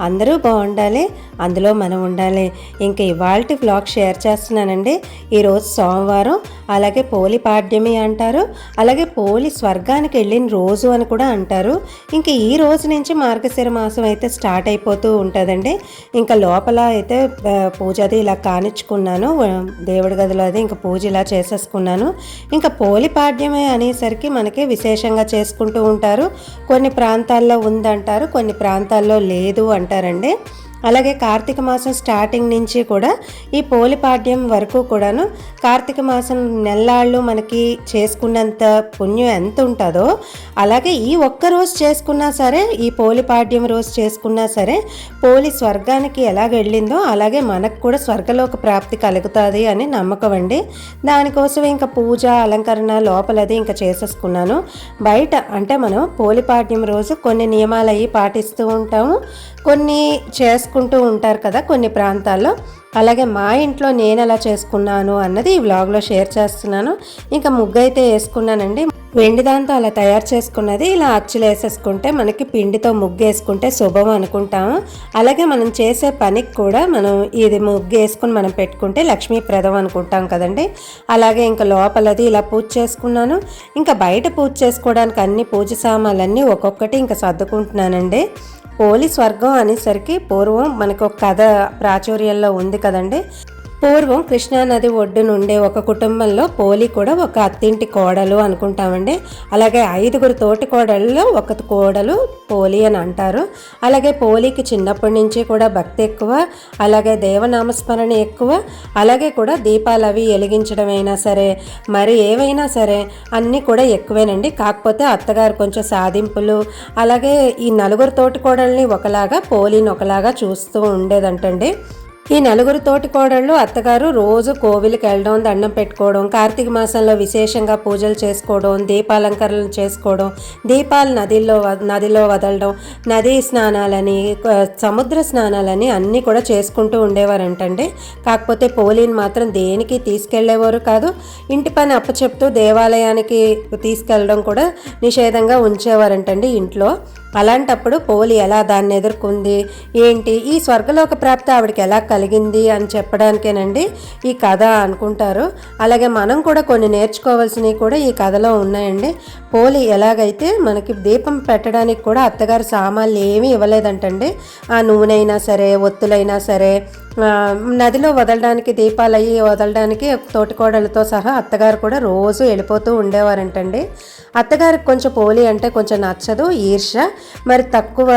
అందరూ బాగుండాలి అందులో మనం ఉండాలి. ఇంకా ఇవాళ బ్లాగ్ షేర్ చేస్తున్నానండి. ఈరోజు సోమవారం అలాగే పోలి పాడ్యమి అంటారు అలాగే పోలి స్వర్గానికి వెళ్ళిన రోజు అని కూడా అంటారు. ఇంకా ఈ రోజు నుంచి మార్గశిర మాసం అయితే స్టార్ట్ అయిపోతూ ఉంటుందండి. ఇంకా లోపల అయితే పూజది పూజ అది ఇలా కానిచ్చుకున్నాను. దేవుడి గదిలో అది ఇంకా పూజ ఇలా చేసేసుకున్నాను. ఇంకా పోలి పాడ్యమే అనేసరికి మనకి విశేషంగా చేసుకుంటూ ఉంటారు. కొన్ని ప్రాంతాల్లో ఉందంటారు కొన్ని ప్రాంతాల్లో లేదు అంటారు అంటారండి. అలాగే కార్తీక మాసం స్టార్టింగ్ నుంచి కూడా ఈ పోలిపాడ్యం వరకు కూడాను కార్తీక మాసం నెల్లాళ్ళు మనకి చేసుకున్నంత పుణ్యం ఎంత ఉంటుందో అలాగే ఈ ఒక్క రోజు చేసుకున్నా సరే ఈ పోలిపాడ్యం రోజు చేసుకున్నా సరే పోలి స్వర్గానికి ఎలా వెళ్ళిందో అలాగే మనకు కూడా స్వర్గలోక ప్రాప్తి కలుగుతుంది అని నమ్మకం అండి. దానికోసం ఇంకా పూజ అలంకరణ లోపలది ఇంకా చేసేసుకున్నాను. బయట అంటే మనం పోలిపాడ్యం రోజు కొన్ని నియమాలు అవి పాటిస్తూ ఉంటాము. కొన్ని చేసుకుంటూ ఉంటారు కదా కొన్ని ప్రాంతాల్లో. అలాగే మా ఇంట్లో నేను ఎలా చేసుకున్నాను అన్నది ఈ వ్లాగ్లో షేర్ చేస్తున్నాను. ఇంకా ముగ్గు అయితే వేసుకున్నానండి. వెండి దాంతో అలా తయారు చేసుకున్నది ఇలా అచ్చులు వేసేసుకుంటే మనకి పిండితో ముగ్గు వేసుకుంటే శుభం అనుకుంటాము. అలాగే మనం చేసే పనికి కూడా మనం ఇది ముగ్గు వేసుకుని మనం పెట్టుకుంటే లక్ష్మీప్రదం అనుకుంటాం కదండి. అలాగే ఇంకా లోపలది ఇలా పూజ చేసుకున్నాను. ఇంకా బయట పూజ చేసుకోవడానికి అన్ని పూజ సామాన్లన్నీ ఒక్కొక్కటి ఇంకా సర్దుకుంటున్నానండి. పోలి స్వర్గం అనేసరికి పూర్వం మనకు ఒక కథ ప్రాచుర్యంలో ఉంది కదండి. పూర్వం కృష్ణానది ఒడ్డు నుండే ఒక కుటుంబంలో పోలి కూడా ఒక అత్తింటి కోడలు అనుకుంటామండి. అలాగే ఐదుగురు తోటి కోడళ్ళలో ఒక కోడలు పోలి అని అంటారు. అలాగే పోలికి చిన్నప్పటి నుంచి కూడా భక్తి ఎక్కువ అలాగే దేవనామస్మరణ ఎక్కువ అలాగే కూడా దీపాలు అవి వెలిగించడం అయినా సరే మరి ఏవైనా సరే అన్నీ కూడా ఎక్కువేనండి. కాకపోతే అత్తగారు కొంచెం సాధింపులు అలాగే ఈ నలుగురు తోటి కోడల్ని ఒకలాగా పోలిని ఒకలాగా చూస్తూ ఉండేదంటండి. ఈ నలుగురు తోటి కోడళ్ళు అత్తగారు రోజు కోవిలికి వెళ్ళడం దండం పెట్టుకోవడం కార్తీక మాసంలో విశేషంగా పూజలు చేసుకోవడం దీపాలంకరణలు చేసుకోవడం దీపాలు నదిలో వ- నదిలో వదలడం నదీ స్నానాలని సముద్ర స్నానాలని అన్నీ కూడా చేసుకుంటూ ఉండేవారంటండి. కాకపోతే పోలీని మాత్రం దేనికి తీసుకెళ్ళేవారు కాదు ఇంటి పని అప్పచెప్తూ దేవాలయానికి తీసుకెళ్ళడం కూడా నిషేధంగా ఉంచేవారంటండి ఇంట్లో. అలాంటప్పుడు పోలి ఎలా దాన్ని ఎదుర్కొంది ఏంటి ఈ స్వర్గలోక ప్రాప్తి ఆవిడకి ఎలా కలిగింది అని చెప్పడానికేనండి ఈ కథ అనుకుంటారు. అలాగే మనం కూడా కొన్ని నేర్చుకోవాల్సినవి కూడా ఈ కథలో ఉన్నాయండి. పోలి ఎలాగైతే మనకి దీపం పెట్టడానికి కూడా అత్తగారు సామాన్లు ఏమీ ఇవ్వలేదంటండి. ఆ నూనె సరే ఒత్తులైనా సరే నదిలో వదలడానికి దీపాలు అయ్యి వదలడానికి తోటికోడలతో సహా అత్తగారు కూడా రోజు వెళ్ళిపోతూ ఉండేవారంటండి. అత్తగారికి కొంచెం పోలి అంటే కొంచెం నచ్చదు ఈర్ష మరి తక్కువ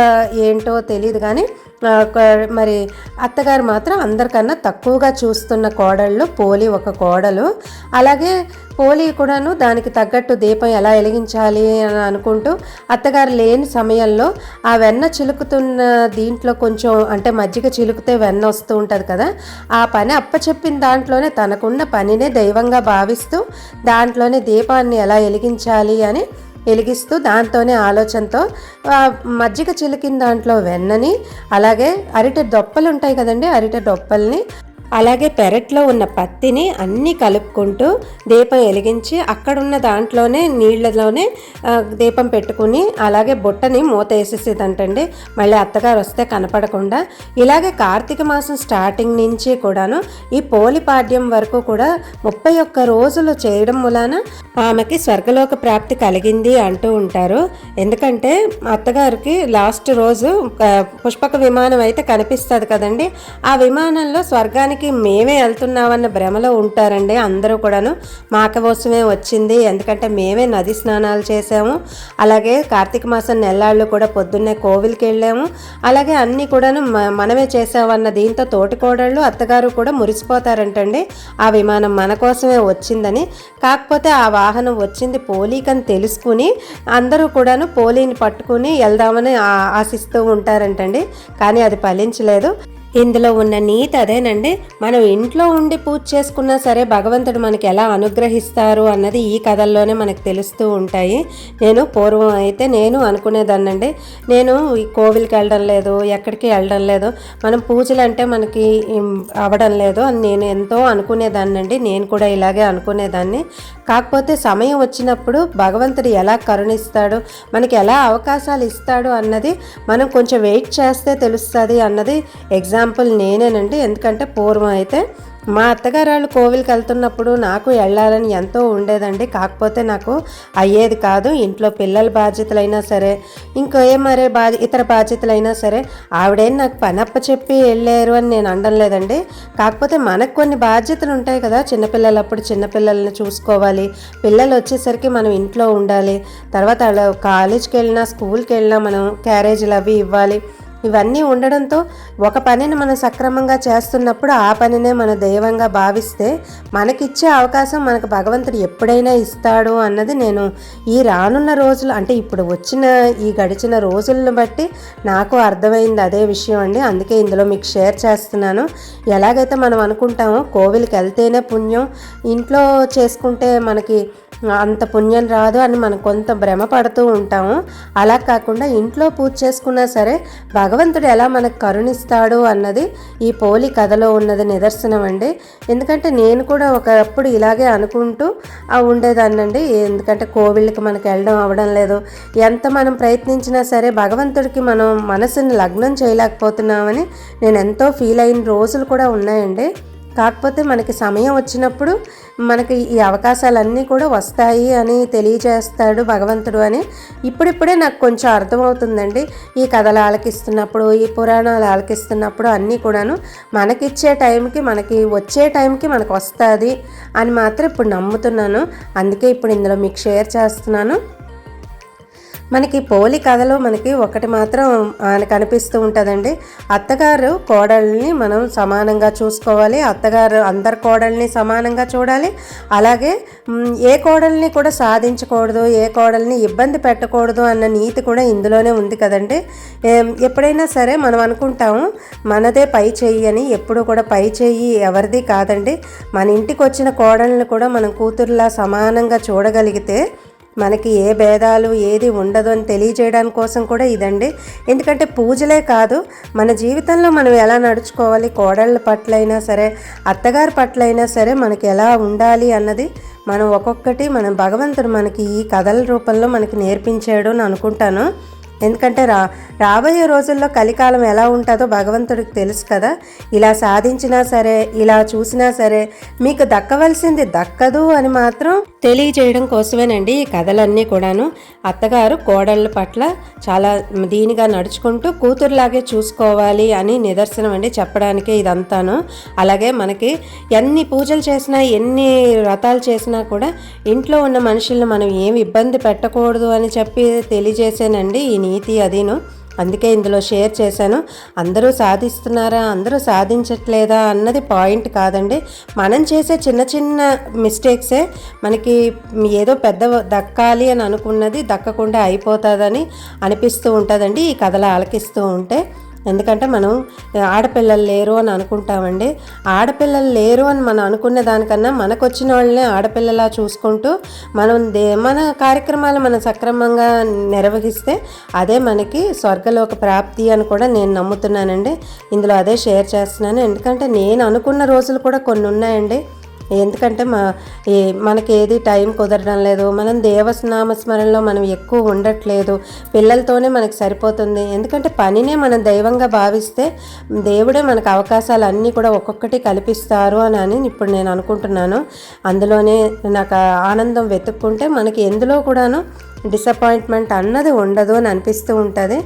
ఏంటో తెలియదు కానీ మరి అత్తగారు మాత్రం అందరికన్నా తక్కువగా చూస్తున్న కోడళ్ళు పోలి ఒక కోడలు. అలాగే పోలి కూడాను దానికి తగ్గట్టు దీపం ఎలా వెలిగించాలి అని అనుకుంటూ అత్తగారు లేని సమయంలో ఆ వెన్న చిలుకుతున్న దీంట్లో కొంచెం అంటే మజ్జిగ చిలుకుతే వెన్న వస్తూ ఉంటుంది కదా ఆ పని అప్పచెప్పిన దాంట్లోనే తనకున్న పనినే దైవంగా భావిస్తూ దాంట్లోనే దీపాన్ని ఎలా వెలిగించాలి అని వెలిగిస్తూ దాంతోనే ఆలోచనతో మజ్జిగ చిలికిన దాంట్లో వెన్నని అలాగే అరిటె దొప్పలు ఉంటాయి కదండి అరిటె దొప్పల్ని అలాగే పెరట్లో ఉన్న పత్తిని అన్నీ కలుపుకుంటూ దీపం వెలిగించి అక్కడున్న దాంట్లోనే నీళ్ళలోనే దీపం పెట్టుకుని అలాగే బుట్టని మూత వేసేసేదంటండి. మళ్ళీ అత్తగారు వస్తే కనపడకుండా. ఇలాగే కార్తీక మాసం స్టార్టింగ్ నుంచి కూడాను ఈ పోలిపాడ్యం వరకు కూడా ముప్పై ఒక్క రోజులు చేయడం మూలాన ఆమెకి స్వర్గలోక ప్రాప్తి కలిగింది అంటూ ఉంటారు. ఎందుకంటే అత్తగారికి లాస్ట్ రోజు పుష్పక విమానం అయితే కనిపిస్తుంది కదండి. ఆ విమానంలో స్వర్గానికి మేమే వెళ్తున్నామన్న భ్రమలో ఉంటారండి. అందరూ కూడాను మాక కోసమే వచ్చింది. ఎందుకంటే మేమే నది స్నానాలు చేసాము అలాగే కార్తీక మాసం నెల్లాళ్ళు కూడా పొద్దున్నే కోవిల్కి వెళ్ళాము. అలాగే అన్నీ కూడాను మనమే చేసామన్న దీంతో తోటికోడళ్ళు అత్తగారు కూడా మురిసిపోతారంటండి. ఆ విమానం మన కోసమే వచ్చిందని. కాకపోతే ఆ వాహనం వచ్చింది పోలీకని తెలుసుకుని అందరూ కూడాను పోలీని పట్టుకుని వెళ్దామని ఆశిస్తూ ఉంటారంటండి. కానీ అది ఫలించలేదు. ఇందులో ఉన్న నీతి అదేనండి. మనం ఇంట్లో ఉండి పూజ చేసుకున్నా సరే భగవంతుడు మనకి ఎలా అనుగ్రహిస్తారు అన్నది ఈ కథల్లోనే మనకు తెలుస్తూ ఉంటాయి. నేను పూర్వం అయితే నేను అనుకునేదాన్నండి. నేను ఈ కోవిల్కి వెళ్ళడం లేదు ఎక్కడికి వెళ్ళడం లేదు. మనం పూజలు అంటే మనకి అవడం అవ్వడం లేదు అని నేను ఎంతో అనుకునేదాన్నండి. నేను కూడా ఇలాగే అనుకునేదాన్ని. కాకపోతే సమయం వచ్చినప్పుడు భగవంతుడు ఎలా కరుణిస్తాడు మనకి ఎలా అవకాశాలు ఇస్తాడు అన్నది మనం కొంచెం వెయిట్ చేస్తే తెలుస్తుంది అన్నది ఎగ్జాంపుల్ నేనేనండి. ఎందుకంటే పూర్వం అయితే మా అత్తగారు వాళ్ళు కోవిల్కి వెళ్తున్నప్పుడు నాకు వెళ్ళాలని ఎంతో ఉండేదండి. కాకపోతే నాకు అయ్యేది కాదు. ఇంట్లో పిల్లల బాధ్యతలైనా సరే ఇంకో ఏ మరే బాధ్య ఇతర బాధ్యతలైనా సరే ఆవిడేం నాకు పనప్ప చెప్పి వెళ్ళారు అని నేను అనడం లేదండి. కాకపోతే మనకు కొన్ని బాధ్యతలు ఉంటాయి కదా. చిన్నపిల్లలు అప్పుడు చిన్నపిల్లల్ని చూసుకోవాలి. పిల్లలు వచ్చేసరికి మనం ఇంట్లో ఉండాలి. తర్వాత వాళ్ళ కాలేజ్కి వెళ్ళినా స్కూల్కి వెళ్ళినా మనం క్యారేజీలు అవి ఇవ్వాలి. ఇవన్నీ ఉండడంతో ఒక పనిని మనం సక్రమంగా చేస్తున్నప్పుడు ఆ పనినే మన దైవంగా భావిస్తే మనకిచ్చే అవకాశం మనకు భగవంతుడు ఎప్పుడైనా ఇస్తాడు అన్నది నేను ఈ రానున్న రోజులు అంటే ఇప్పుడు వచ్చిన ఈ గడిచిన రోజులను బట్టి నాకు అర్థమైంది అదే విషయం అండి. అందుకే ఇందులో మీకు షేర్ చేస్తున్నాను. ఎలాగైతే మనం అనుకుంటామో కోవిల్కి వెళ్తేనే పుణ్యం ఇంట్లో చేసుకుంటే మనకి అంత పుణ్యం రాదు అని మనం కొంత భ్రమ పడుతూ ఉంటాము. అలా కాకుండా ఇంట్లో పూజ చేసుకున్నా సరే భగవంతుడు ఎలా మనకు కరుణిస్తాడు అన్నది ఈ పోలి కథలో ఉన్నది నిదర్శనం అండి. ఎందుకంటే నేను కూడా ఒకప్పుడు ఇలాగే అనుకుంటూ ఉండేదాన్నండి. ఎందుకంటే కోవిళ్ళకి మనకి వెళ్ళడం అవ్వడం లేదు. ఎంత మనం ప్రయత్నించినా సరే భగవంతుడికి మనం మనసుని లగ్నం చేయలేకపోతున్నామని నేను ఎంతో ఫీల్ అయిన రోజులు కూడా ఉన్నాయండి. కాకపోతే మనకి సమయం వచ్చినప్పుడు మనకి ఈ అవకాశాలన్నీ కూడా వస్తాయి అని తెలియజేస్తాడు భగవంతుడు అని. ఇప్పుడిప్పుడే నాకు కొంచెం అర్థమవుతుందండి. ఈ కథలు ఆలకిస్తున్నప్పుడు ఈ పురాణాలు ఆలకిస్తున్నప్పుడు అన్నీ కూడాను మనకిచ్చే టైంకి మనకి వచ్చే టైంకి మనకు వస్తుంది అని మాత్రం ఇప్పుడు నమ్ముతున్నాను. అందుకే ఇప్పుడు ఇందులో మీకు షేర్ చేస్తున్నాను. మనకి పోలి కథలో మనకి ఒకటి మాత్రం ఆయన కనిపిస్తూ ఉంటుందండి. అత్తగారు కోడల్ని మనం సమానంగా చూసుకోవాలి. అత్తగారు అందరు కోడల్ని సమానంగా చూడాలి. అలాగే ఏ కోడల్ని కూడా సాధించకూడదు ఏ కోడల్ని ఇబ్బంది పెట్టకూడదు అన్న నీతి కూడా ఇందులోనే ఉంది కదండి. ఎప్పుడైనా సరే మనం అనుకుంటాము మనదే పై చెయ్యి అని. ఎప్పుడు కూడా పై చెయ్యి ఎవరిది కాదండి. మన ఇంటికి వచ్చిన కోడల్ని కూడా మనం కూతురులా సమానంగా చూడగలిగితే మనకి ఏ భేదాలు ఏది ఉండదు అని తెలియజేయడానికి కోసం కూడా ఇదండి. ఎందుకంటే పూజలే కాదు మన జీవితంలో మనం ఎలా నడుచుకోవాలి కోడళ్ళ పట్లైనా సరే అత్తగారి పట్లైనా సరే మనకి ఎలా ఉండాలి అన్నది మనం ఒక్కొక్కటి మనం భగవంతుడు మనకి ఈ కథల రూపంలో మనకి నేర్పించాడు అని అనుకుంటాను. ఎందుకంటే రా రాబోయే రోజుల్లో కలికాలం ఎలా ఉంటుందో భగవంతుడికి తెలుసు కదా. ఇలా సాధించినా సరే ఇలా చూసినా సరే మీకు దక్కవలసింది దక్కదు అని మాత్రం తెలియజేయడం కోసమేనండి ఈ కథలన్నీ కూడాను. అత్తగారు కోడళ్ళ పట్ల చాలా దీనిగా నడుచుకుంటూ కూతురులాగే చూసుకోవాలి అని నిదర్శనం అండి చెప్పడానికే ఇదంతాను. అలాగే మనకి ఎన్ని పూజలు చేసినా ఎన్ని వ్రతాలు చేసినా కూడా ఇంట్లో ఉన్న మనుషుల్ని మనం ఏమి ఇబ్బంది పెట్టకూడదు అని చెప్పి తెలియజేసానండి ఈ నీతి అదిను. అందుకే ఇందులో షేర్ చేశాను. అందరూ సాధిస్తున్నారా? అందరూ సాధించట్లేదా? అన్నది పాయింట్ కాదండి. మనం చేసే చిన్న చిన్న మిస్టేక్సే మనకి ఏదో పెద్ద దక్కాలి అని అనుకున్నది దక్కకుండా అయిపోతుందని అనిపిస్తూ ఉంటుందండి. ఈ కథలు ఆలకిస్తూ ఉంటే ఎందుకంటే మనం ఆడపిల్లలు లేరు అని అనుకుంటామండి. ఆడపిల్లలు లేరు అని మనం అనుకునే దానికన్నా మనకు వచ్చిన వాళ్ళని ఆడపిల్లలా చూసుకుంటూ మనం దే మన కార్యక్రమాలు మనం సక్రమంగా నిర్వహిస్తే అదే మనకి స్వర్గలోక ప్రాప్తి అని కూడా నేను నమ్ముతున్నానండి. ఇందులో అదే షేర్ చేస్తున్నాను. ఎందుకంటే నేను అనుకున్న రోజులు కూడా కొన్ని ఉన్నాయండి. ఎందుకంటే మా మనకి ఏది టైం కుదరడం లేదు. మనం దేవస్నామ స్మరణలో మనం ఎక్కువ ఉండట్లేదు. పిల్లలతోనే మనకు సరిపోతుంది. ఎందుకంటే పనినే మనం దైవంగా భావిస్తే దేవుడే మనకు అవకాశాలు అన్నీ కూడా ఒక్కొక్కటి కల్పిస్తారు అని అని ఇప్పుడు నేను అనుకుంటున్నాను. అందులోనే నాకు ఆనందం వెతుక్కుంటే మనకి ఎందులో కూడాను డిసప్పాయింట్మెంట్ అన్నది ఉండదు అని అనిపిస్తూ ఉంటుంది.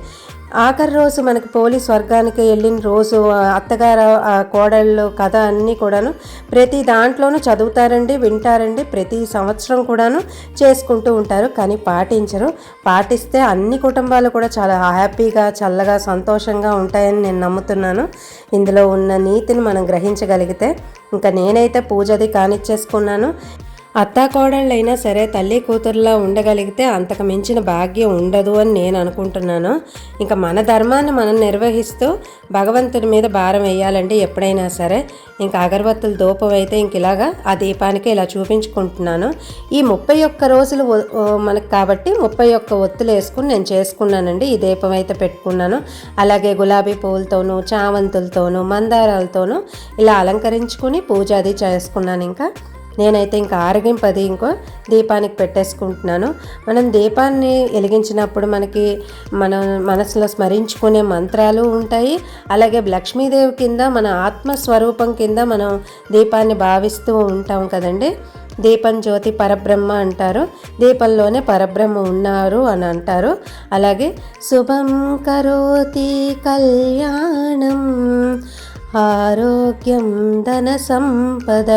ఆఖరి రోజు మనకి పోలీస్ వర్గానికి వెళ్ళిన రోజు అత్తగారు కోడళ్ళు కథ అన్నీ కూడాను ప్రతి దాంట్లోనూ చదువుతారండి వింటారండి ప్రతి సంవత్సరం కూడాను చేసుకుంటూ ఉంటారు కానీ పాటించరు. పాటిస్తే అన్ని కుటుంబాలు కూడా చాలా హ్యాపీగా చల్లగా సంతోషంగా ఉంటాయని నేను నమ్ముతున్నాను. ఇందులో ఉన్న నీతిని మనం గ్రహించగలిగితే ఇంకా నేనైతే పూజది కానిచ్చేసుకున్నాను. అత్తాకోడళ్ళైనా సరే తల్లి కూతురులా ఉండగలిగితే అంతకు మించిన భాగ్యం ఉండదు అని నేను అనుకుంటున్నాను. ఇంకా మన ధర్మాన్ని మనం నిర్వహిస్తూ భగవంతుడి మీద భారం వేయాలంటే ఎప్పుడైనా సరే ఇంకా అగరబత్తుల దూపం అయితే ఇంక ఇలాగా ఆ దీపానికి ఇలా చూపించుకుంటున్నాను. ఈ ముప్పై ఒక్క రోజులు మనకు కాబట్టి ముప్పై ఒక్క ఒత్తులు వేసుకుని నేను చేసుకున్నానండి. ఈ దీపం అయితే పెట్టుకున్నాను. అలాగే గులాబీ పువ్వులతోనూ చామంతులతోనూ మందారాలతోనూ ఇలా అలంకరించుకుని పూజ అది చేసుకున్నాను ఇంకా. నేనైతే ఇంకా ఆరగింపది ఇంకో దీపానికి పెట్టేసుకుంటున్నాను. మనం దీపాన్ని వెలిగించినప్పుడు మనకి మన మనసులో స్మరించుకునే మంత్రాలు ఉంటాయి. అలాగే లక్ష్మీదేవి కింద మన ఆత్మస్వరూపం కింద మనం దీపాన్ని భావిస్తూ ఉంటాం కదండి. దీపం జ్యోతి పరబ్రహ్మ అంటారు. దీపంలోనే పరబ్రహ్మ ఉన్నారు అని అంటారు. అలాగే శుభం కరోతి కళ్యాణం. ఆరోగ్యం ధన సంపద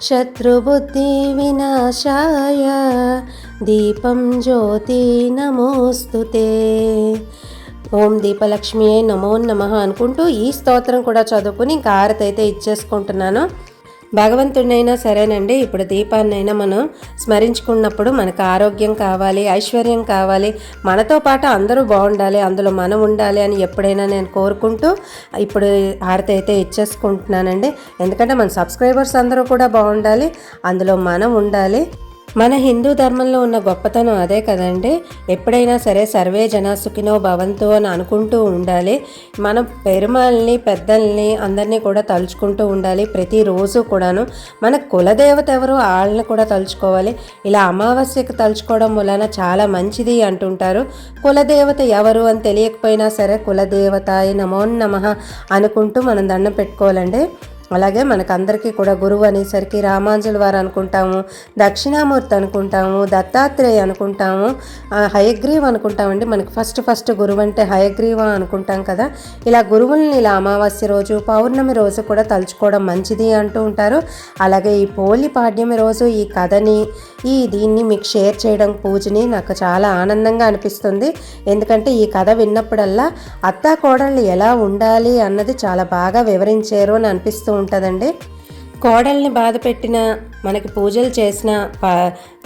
శత్రుబుద్ధి వినాశాయ దీపం జ్యోతి నమోస్తుతే. ఓం దీపలక్ష్మియే నమో నమ అనుకుంటూ ఈ స్తోత్రం కూడా చదువుకుని ఇంకా హారతి అయితే ఇచ్చేసుకుంటున్నాను. భగవంతుడినైనా సరేనండి. ఇప్పుడు దీపాన్నైనా మనం స్మరించుకున్నప్పుడు మనకు ఆరోగ్యం కావాలి ఐశ్వర్యం కావాలి. మనతో పాటు అందరూ బాగుండాలి అందులో మనం ఉండాలి అని ఎప్పుడైనా నేను కోరుకుంటూ ఇప్పుడు హారతి అయితే ఇచ్చేసుకుంటున్నానండి. ఎందుకంటే మన సబ్స్క్రైబర్స్ అందరూ కూడా బాగుండాలి అందులో మనం ఉండాలి. మన హిందూ ధర్మంలో ఉన్న గొప్పతనం అదే కదండి. ఎప్పుడైనా సరే సర్వే జన సుఖినో భవంతు అని అనుకుంటూ ఉండాలి. మనం పెరుమాల్ని పెద్దల్ని అందరినీ కూడా తలుచుకుంటూ ఉండాలి ప్రతిరోజు కూడాను. మన కులదేవత ఎవరు వాళ్ళని కూడా తలుచుకోవాలి. ఇలా అమావాస్యకు తలుచుకోవడం వలన చాలా మంచిది అంటుంటారు. కులదేవత ఎవరు అని తెలియకపోయినా సరే కులదేవత నమో నమ అనుకుంటూ మనం దండం పెట్టుకోవాలండి. అలాగే మనకందరికీ కూడా గురువు అనేసరికి రామాంజుల వారు అనుకుంటాము దక్షిణామూర్తి అనుకుంటాము దత్తాత్రేయ అనుకుంటాము హయగ్రీవ అనుకుంటామండి. మనకి ఫస్ట్ ఫస్ట్ గురువు అంటే హయగ్రీవ అనుకుంటాం కదా. ఇలా గురువుల్ని ఇలా అమావాస్య రోజు పౌర్ణమి రోజు కూడా తలుచుకోవడం మంచిది అంటూ ఉంటారు. అలాగే ఈ పోలి పాడ్యమి రోజు ఈ కథని ఈ దీన్ని మీకు షేర్ చేయడం పూజని నాకు చాలా ఆనందంగా అనిపిస్తుంది. ఎందుకంటే ఈ కథ విన్నప్పుడల్లా అత్తా కోడళ్ళు ఎలా ఉండాలి అన్నది చాలా బాగా వివరించారు అని అనిపిస్తూ ఉంటుందండి. కోడల్ని బాధ పెట్టిన మనకి పూజలు చేసిన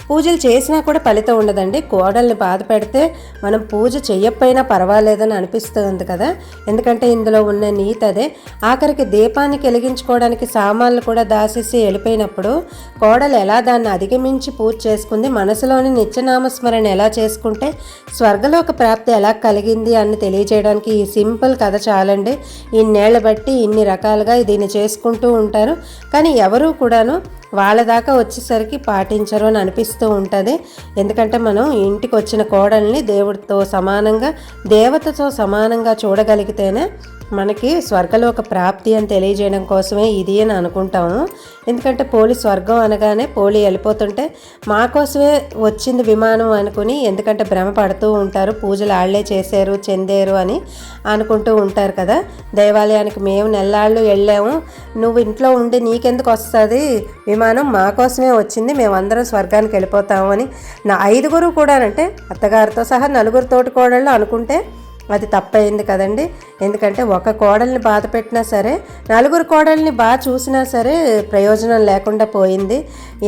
పూజలు చేసినా కూడా ఫలితం ఉండదండి. కోడల్ని బాధ పెడితే మనం పూజ చెయ్యకపోయినా పర్వాలేదని అనిపిస్తుంది కదా. ఎందుకంటే ఇందులో ఉన్న నీతి అదే. ఆఖరికి దీపాన్ని వెలిగించుకోవడానికి సామాన్లు కూడా దాసేసి వెళ్ళిపోయినప్పుడు కోడలు ఎలా దాన్ని అధిగమించి పూజ చేసుకుంది మనసులోని నిత్యనామస్మరణ ఎలా చేసుకుంటే స్వర్గలోక ప్రాప్తి ఎలా కలిగింది అని తెలియజేయడానికి ఈ సింపుల్ కథ చాలండి. ఇన్నేళ్ళ బట్టి ఇన్ని రకాలుగా దీన్ని చేసుకుంటూ ఉంటారు. కానీ ఎవరూ కూడాను వాళ్ళ దాకా వచ్చేసరికి పాటించరు అని అనిపిస్తూ ఉంటుంది. ఎందుకంటే మనం ఇంటికి వచ్చిన కోడల్ని దేవుడితో సమానంగా దేవతతో సమానంగా చూడగలిగితేనే మనకి స్వర్గలోక ప్రాప్తి అని తెలియజేయడం కోసమే ఇది అని అనుకుంటాము. ఎందుకంటే పోలి స్వర్గం అనగానే పోలి వెళ్ళిపోతుంటే మా కోసమే వచ్చింది విమానం అనుకుని ఎందుకంటే భ్రమ పడుతూ ఉంటారు పూజలు ఆళ్ళే చేశారు చెందారు అని అనుకుంటూ ఉంటారు కదా. దేవాలయానికి మేము నెల్లాళ్ళు వెళ్ళాము. నువ్వు ఇంట్లో ఉండి నీకెందుకు వస్తుంది? విమానం మా కోసమే వచ్చింది మేమందరం స్వర్గానికి వెళ్ళిపోతాము అని నా ఐదుగురు కూడానంటే అత్తగారితో సహా నలుగురు తోటి కోడళ్ళు అనుకుంటే అది తప్పయింది కదండి. ఎందుకంటే ఒక కోడల్ని బాధ పెట్టినా సరే నలుగురు కోడల్ని బాగా చూసినా సరే ప్రయోజనం లేకుండా పోయింది.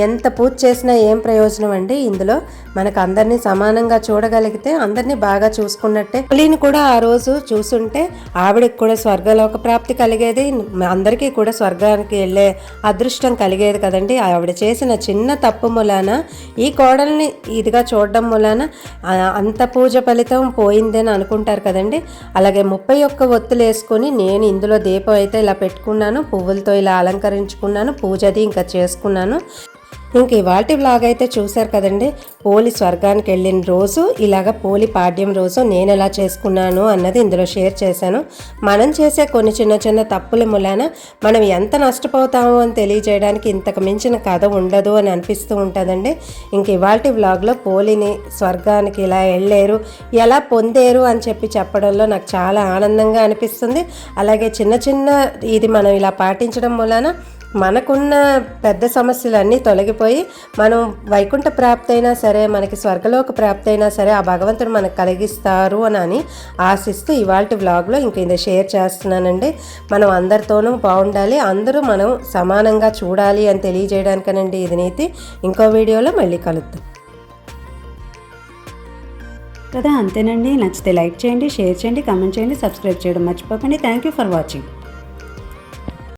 ఎంత పూజ చేసినా ఏం ప్రయోజనం అండి? ఇందులో మనకు అందరినీ సమానంగా చూడగలిగితే అందరినీ బాగా చూసుకున్నట్టే. పులిని కూడా ఆ రోజు చూసుంటే ఆవిడకి కూడా స్వర్గలోక ప్రాప్తి కలిగేది అందరికీ కూడా స్వర్గానికి వెళ్ళే అదృష్టం కలిగేది కదండి. ఆవిడ చేసిన చిన్న తప్పు మూలాన ఈ కోడల్ని ఇదిగా చూడడం మూలాన అంత పూజ ఫలితం పోయిందని అనుకుంటారు కదండి. అలాగే ముప్పై ఒక్క ఒత్తులు వేసుకొని నేను ఇందులో దీపం అయితే ఇలా పెట్టుకున్నాను పువ్వులతో ఇలా అలంకరించుకున్నాను పూజ అది ఇంకా చేసుకున్నాను. ఇంక ఇవాటి వ్లాగ్ అయితే చూశారు కదండి. పోలి స్వర్గానికి వెళ్ళిన రోజు ఇలాగ పోలి పాడ్యం రోజు నేను ఎలా చేసుకున్నాను అన్నది ఇందులో షేర్ చేశాను. మనం చేసే కొన్ని చిన్న చిన్న తప్పుల మూలాన మనం ఎంత నష్టపోతామో అని తెలియజేయడానికి ఇంతకు మించిన కథ ఉండదు అని అనిపిస్తూ ఉంటుందండి. ఇంక ఇవాటి వ్లాగ్లో పోలిని స్వర్గానికి ఇలా వెళ్ళారు ఎలా పొందారు అని చెప్పి చెప్పడంలో నాకు చాలా ఆనందంగా అనిపిస్తుంది. అలాగే చిన్న చిన్న ఇది మనం ఇలా పాటించడం మూలాన మనకున్న పెద్ద సమస్యలన్నీ తొలగిపోయి మనం వైకుంఠ ప్రాప్తి అయినా సరే మనకి స్వర్గలోక ప్రాప్తి అయినా సరే ఆ భగవంతుడు మనకు కలిగిస్తారు అని అని ఆశిస్తూ ఇవాళ వ్లాగ్లో ఇంక ఇది షేర్ చేస్తున్నానండి. మనం అందరితోనూ బాగుండాలి అందరూ మనం సమానంగా చూడాలి అని తెలియజేయడానికనండి ఇది నీతి. ఇంకో వీడియోలో మళ్ళీ కలుద్దాం. కదా అంతేనండి. నచ్చితే లైక్ చేయండి షేర్ చేయండి కామెంట్ చేయండి సబ్స్క్రైబ్ చేయడం మర్చిపోకండి. Thank you for watching.